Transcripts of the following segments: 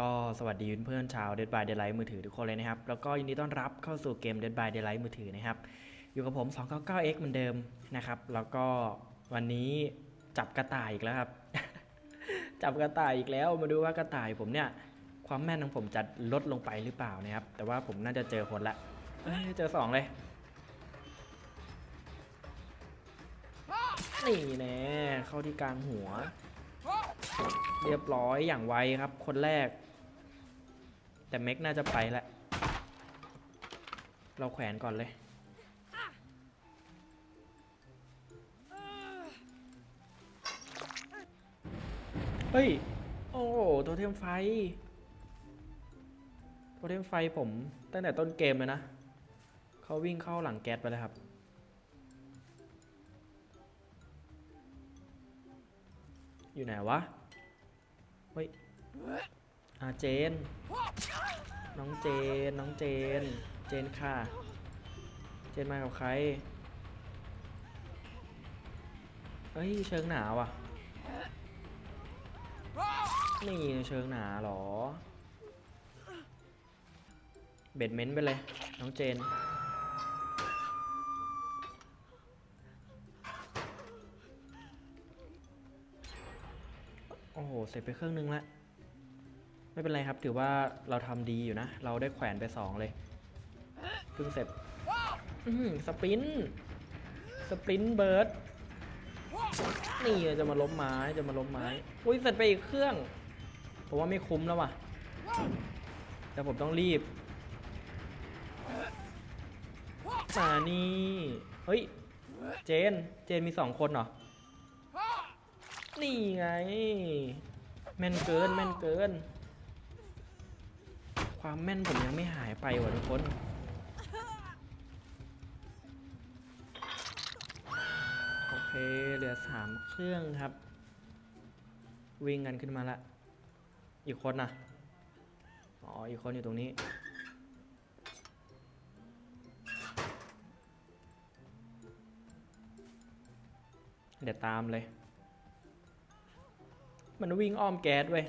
ก็สวัสดีเพื่อนชาว Dead by Daylight มือถือทุกคนเลยนะครับ แล้วก็ยินดีต้อนรับเข้าสู่เกม Dead by Daylight มือถือนะครับ อยู่กับผม 299x เหมือนเดิมนะครับ แล้วก็วันนี้จับกระต่ายอีกแล้วครับ จับกระต่ายอีกแล้ว มาดูว่ากระต่ายผมเนี่ย ความแม่นของผมจะลดลงไปหรือเปล่านะครับ แต่ว่าผมน่าจะเจอคนละเอ้ยเจอสองเลย นี่แน่เข้าที่กลางหัว เรียบร้อยอย่างไวครับ คนแรก แต่เม็กน่าจะไปแล้วเราแขวนก่อนเลย เฮ้ย โอ้โหโทเทมไฟโทเทมไฟผมตั้งแต่ต้นเกมเลยนะ เขาวิ่งเข้าหลังแก๊สไปแล้วครับอยู่ไหนวะ เฮ้ย อาเจน น้องเจน น้องเจน เจนค่ะ เจนมากับใครเฮ้ย เชิงหนาว่ะ นี่เชิงหนาเหรอ เบ็ดเม้นไปเลย น้องเจนโอ้โห เสร็จไปเครื่องนึงแล้ว ไม่เป็นไรครับ ถือว่าเราทำดีอยู่นะ เราได้แขวนไปสองเลยเพิ่งเสร็จสปรินต์สปรินต์เบิร์ดนี่จะมาล้มไม้จะมาล้มไม้อุ้ยเสร็จไปอีกเครื่องผมว่าไม่คุ้มแล้วว่ะ แต่ผมต้องรีบมานี่เฮ้ย เจน เจนมีสองคนเหรอ นี่ไง แม่นเกิน แม่นเกิน ความแม่นผมยังไม่หายไปว่ะทุกคน โอเค เหลือสามเครื่องครับ วิ่งกันขึ้นมาละ อีกคนนะอ๋อ อีกคนอยู่ตรงนี้ เดี๋ยวตามเลย มันวิ่งอ้อมแก๊สเว้ย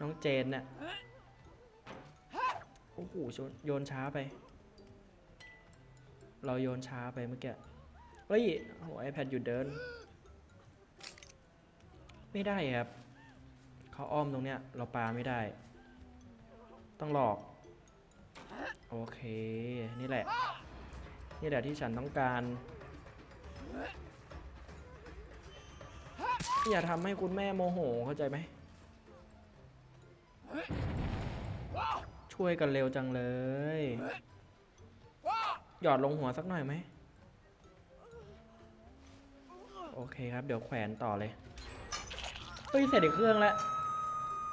น้องเจนเนี่ย โอ้โหโยนช้าไป เราโยนช้าไปเมื่อกี้เฮ้ยโอ้โห iPad หยุดเดิน ไม่ได้ครับเขาอ้อมตรงเนี้ย เราปาไม่ได้ ต้องหลอก โอเค นี่แหละ นี่แหละที่ฉันต้องการอย่าทำให้คุณแม่โมโหเข้าใจไหม ช่วยกันเร็วจังเลย หยอดลงหัวสักหน่อยไหม โอเคครับ เดี๋ยวแขวนต่อเลย เฮ้ย เสร็จอีกเครื่องแล้ว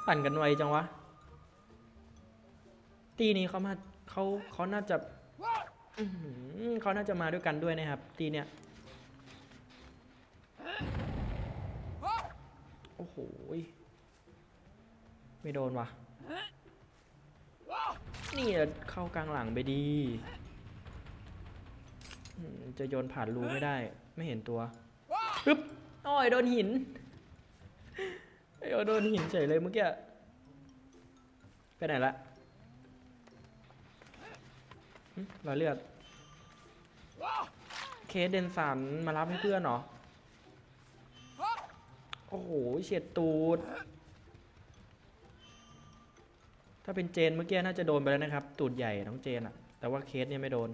ปั่นกันไวจังวะ ตีนี้เขามาเขาเขาน่าจะเขาน่าจะมาด้วยกันด้วยนะครับ ตีเนี้ยโอ้โห ไม่โดนว่ะ นี่เข้ากลางหลังไปดีจะโยนผ่านรูไม่ได้ ไม่เห็นตัวปึ๊บโอ้ยโดนหินไอ้โดนหินเฉยเลยเมื่อกี้ไปไหนละหึรอยเลือดเคสเดนสันมารับให้เพื่อนเหรอ โอ้โหเฉียดตูด ถ้าเป็นเจนเมื่อกี้น่าจะโดนไปแล้วนะครับ ตูดใหญ่น้องเจนอะแต่ว่าเคสเนี่ยไม่โดน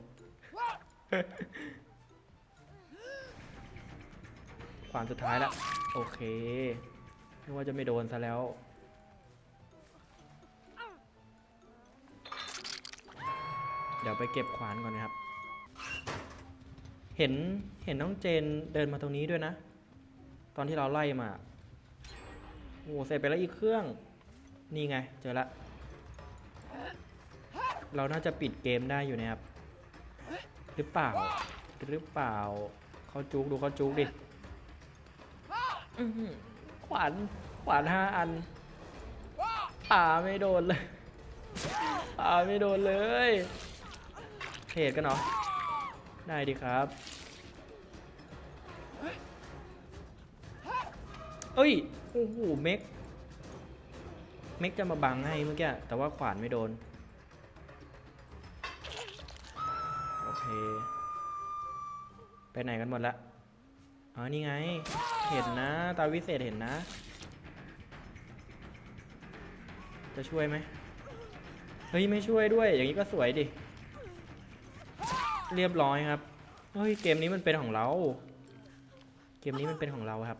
ขวานสุดท้ายล้วโอเคนึกว่าจะไม่โดนซะแล้ว เดี๋ยวไปเก็บขวานก่อนนะครับ เห็นเห็นน้องเจนเดินมาตรงนี้ด้วยนะ ตอนที่เราไล่มา โอ้โหเสร็จไปแล้วอีกเครื่อง นี่ไง เจอละ เราน่าจะปิดเกมได้อยู่นะครับ หรือเปล่า หรือเปล่า เขาจุกดูเขาจุกดิอื้อหือขวานขวานห้าอันป่าไม่โดนเลยป่าไม่โดนเลยเทรดกันเหรอได้ดีครับเอ้ยโอ้โหเม็กเม็กจะมาบังให้เมื่อกี้แต่ว่าขวานไม่โดน เค ไปไหนกันหมดละอ๋อ นี่ไง เห็นนะ ตาวิเศษเห็นนะ จะช่วยไหมเฮ้ย ไม่ช่วยด้วย อย่างนี้ก็สวยดิ เรียบร้อยครับ เฮ้ย เกมนี้มันเป็นของเรา เกมนี้มันเป็นของเราครับ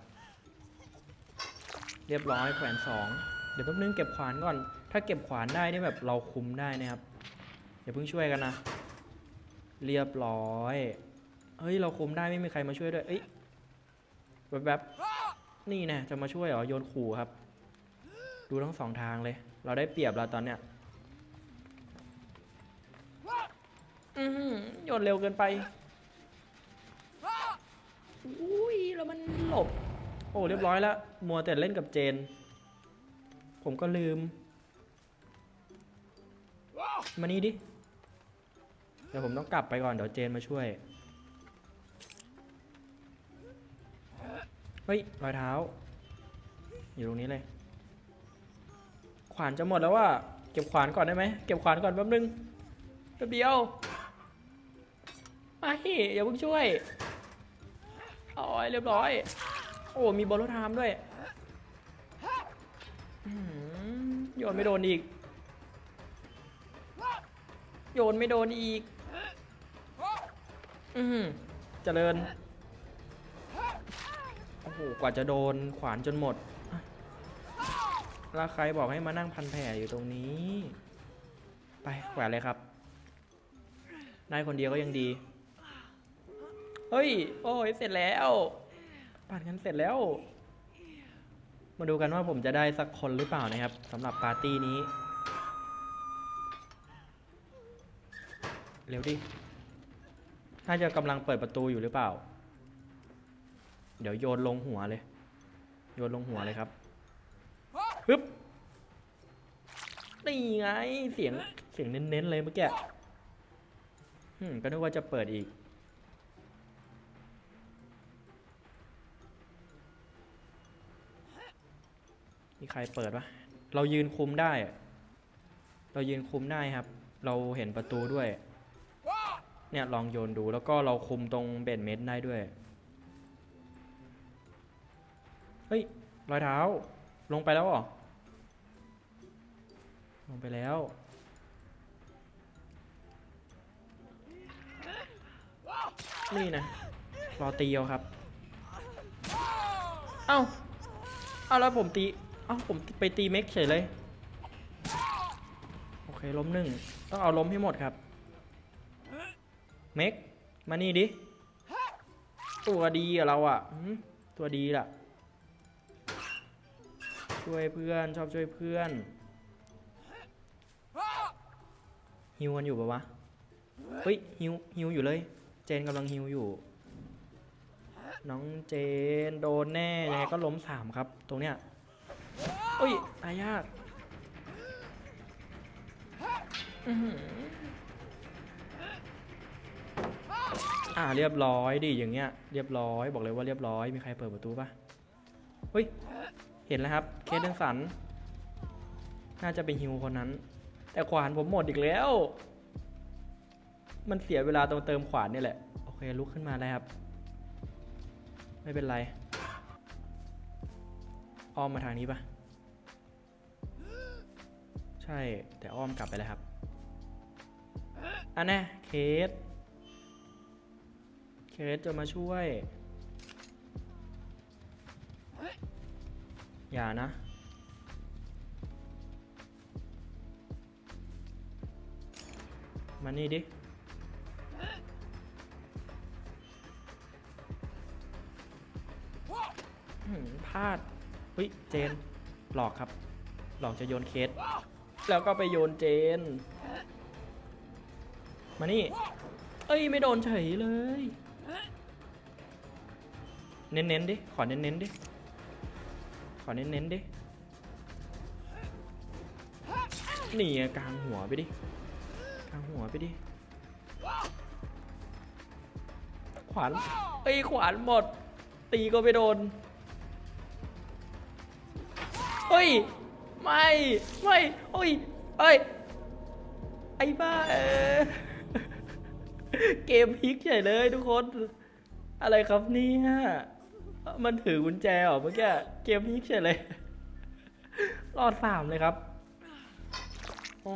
เรียบร้อยแขวนสอง เดี๋ยวแป๊บนึงเก็บขวานก่อน ถ้าเก็บขวานได้นี่แบบเราคุมได้นะครับอย่าเพิ่งช่วยกันนะ เรียบร้อย เฮ้ย เราคุมได้ไม่มีใครมาช่วยด้วย เอ้ยแบบแบบนี่นะจะมาช่วยเหรอ โยนขู่ครับ ดูทั้งสองทางเลย เราได้เปรียบแล้วตอนเนี้ยอือโยนเร็วเกินไป อุ้ย แล้วมันหลบ โอ้ เรียบร้อยแล้ว มัวแต่เล่นกับเจน ผมก็ลืม มานี่ดิ เดี๋ยวผมต้องกลับไปก่อนเดี๋ยวเจนมาช่วย เฮ้ยรอยเท้า อยู่ตรงนี้เลย ขวานจะหมดแล้วว่าเก็บขวานก่อนได้ไหมเก็บขวานก่อนแป๊บนึงแป๊บเดียวไม่อย่าเพิ่งช่วยโอ้ยเรียบร้อย โอ้มีบอลลูนไทม์ด้วยโยนไม่โดนอีก โยนไม่โดนอีก อือหือเจริญ โอ้โห กว่าจะโดนขวานจนหมดแล้วใครบอกให้มานั่งพันแผลอยู่ตรงนี้ ไปแขวนเลยครับได้คนเดียวก็ยังดี เฮ้ย โอ้ย เสร็จแล้ว ปั่นกันเสร็จแล้ว มาดูกันว่าผมจะได้สักคนหรือเปล่านะครับสำหรับปาร์ตี้นี้ เร็วดิ น่าจะกำลังเปิดประตูอยู่หรือเปล่า เดี๋ยวโยนลงหัวเลย โยนลงหัวเลยครับฮึบนี่ไงเสียงเสียงเน้นๆเลยเมื่อกี้ก็นึกว่าจะเปิดอีก มีใครเปิดปะเรายืนคุมได้ เรายืนคุมได้ครับ เราเห็นประตูด้วย เนี่ยลองโยนดูแล้วก็เราคุมตรงเบดเมดได้ด้วย เฮ้ย รอยเท้า ลงไปแล้วหรอ ลงไปแล้ว นี่นะ รอตีเอาครับ เอ้า เอาแล้วผมตี เอ้าผมไปตีเม็กเฉยเลย โอเคล้มหนึ่ง ต้องเอาล้มให้หมดครับ เม็กมานี่ดิ ตัวดีอะเราอะหืมตัวดีล่ะ ช่วยเพื่อนชอบช่วยเพื่อนฮิวกันอยู่ปะวะ เฮ้ยฮิวฮิวอยู่เลย เจนกำลังฮิวอยู่ น้องเจนโดนแน่ยังไงก็ล้มสามครับ ตรงเนี้ยอุ้ยตายยาก อื้อ อ่าเรียบร้อยดิอย่างเงี้ยเรียบร้อยบอกเลยว่าเรียบร้อยมีใครเปิดประตูปะเฮ้ยเห็นแล้วครับเคสเดนสันน่าจะเป็นฮิวคนนั้น แต่ขวานผมหมดอีกแล้ว มันเสียเวลาตรงเติมขวานนี่แหละโอเคลุกขึ้นมาแล้วครับ ไม่เป็นไรอ้อมมาทางนี้ปะใช่แต่อ้อมกลับไปแล้วครับอันแน่เคส สจะมาช่วย อย่านะ มานี่ดิ พลาดเฮ้ยเจน หลอกครับ หลอกจะโยนเคส แล้วก็ไปโยนเจน มานี่ เอ้ย ไม่โดนเฉยเลย เน้นๆดิ ขอเน้นๆดิ ขอเน้นๆดิ นี่กลางหัวไปดิ กลางหัวไปดิ ขวานเอ้ยขวานหมด ตีก็ไม่โดน เฮ้ย ไม่ ไม่โอ้ยเอ้ย ไอ้บ้าเออเกมพลิกใหญ่เลยทุกคน อะไรครับเนี่ย มันถือกุญแจเหรอเมื่อกี้เกมพลิกใช่เลย รอดสามเลยครับ โอ้